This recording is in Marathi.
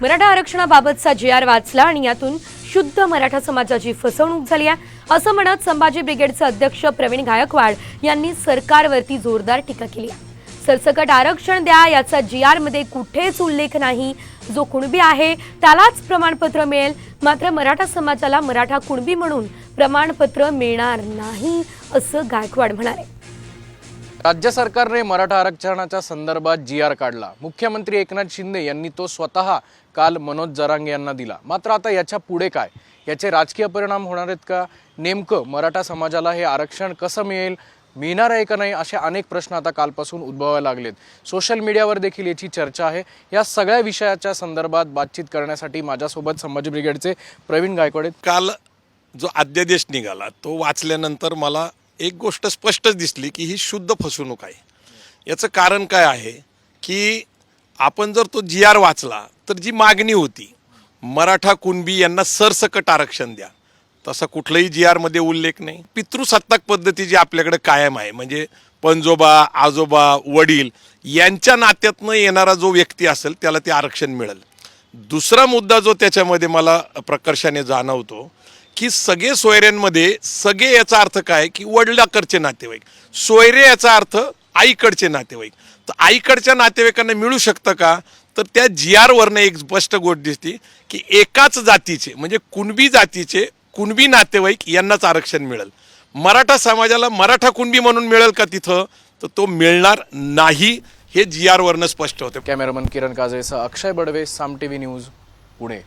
मराठा आरक्षणाबाबतचा जी आर वाचला आणि यातून शुद्ध मराठा समाजाची फसवणूक झाली आहे. असं म्हणत संभाजी ब्रिगेडचे अध्यक्ष प्रवीण गायकवाड यांनी सरकारवरती जोरदार टीका केली आहे. सरसकट आरक्षण द्या याचा जी आरमध्ये कुठेच उल्लेख नाही. जो कुणबी आहे त्यालाच प्रमाणपत्र मिळेल. मात्र मराठा समाजाला मराठा कुणबी म्हणून प्रमाणपत्र मिळणार नाही असं गायकवाड म्हणाले. राज्य सरकारने मराठा आरक्षणाच्या संदर्भात जी आर काढला. मुख्यमंत्री एकनाथ शिंदे यांनी तो स्वतः काल मनोज जरांगे यांना दिला. मात्र आता याच्यापुढे काय? याचे राजकीय परिणाम होणार आहेत का? नेमकं मराठा समाजाला हे आरक्षण कसं मिळेल? मिळणार आहे का नाही? असे अनेक प्रश्न आता कालपासून उद्भवायला लागलेत. सोशल मीडियावर देखील याची चर्चा आहे. या सगळ्या विषयाच्या संदर्भात बातचीत करण्यासाठी माझ्यासोबत संभाजी ब्रिगेडचे प्रवीण गायकवाड काल जो अध्यादेश निघाला तो वाचल्यानंतर मला एक गोष्ट स्पष्टच दिसली की ही शुद्ध फसवणूक आहे. याचं कारण काय आहे की आपण जर तो जी आर वाचला तर जी मागणी होती मराठा कुणबी यांना सरसकट आरक्षण द्या. तसा कुठलाही जी आरमध्ये उल्लेख नाही. पितृसत्ताक पद्धती जी आपल्याकडे कायम आहे म्हणजे पंजोबा आजोबा वडील यांच्या नात्यातनं येणारा जो व्यक्ती असेल त्याला ते आरक्षण मिळेल. दुसरा मुद्दा जो त्याच्यामध्ये मला प्रकर्षाने जाणवतो की सगळे सोयऱ्यांमध्ये सगळे याचा अर्थ काय? की वडिलाकडचे नातेवाईक. सोयरे याचा अर्थ आईकडचे नातेवाईक. तर आईकडच्या नातेवाईकांना मिळू शकतं का? तर त्या जी आरवरनं एक स्पष्ट गोष्ट दिसते की एकाच जातीचे म्हणजे कुणबी जातीचे कुणबी नातेवाईक यांनाच आरक्षण मिळेल. मराठा समाजाला मराठा कुणबी म्हणून मिळेल का तिथं? तर तो मिळणार नाही हे जी आरवरनं स्पष्ट होतं. Cameraman Kiran काजळेसह Akshay Badve Saam T V news Pune.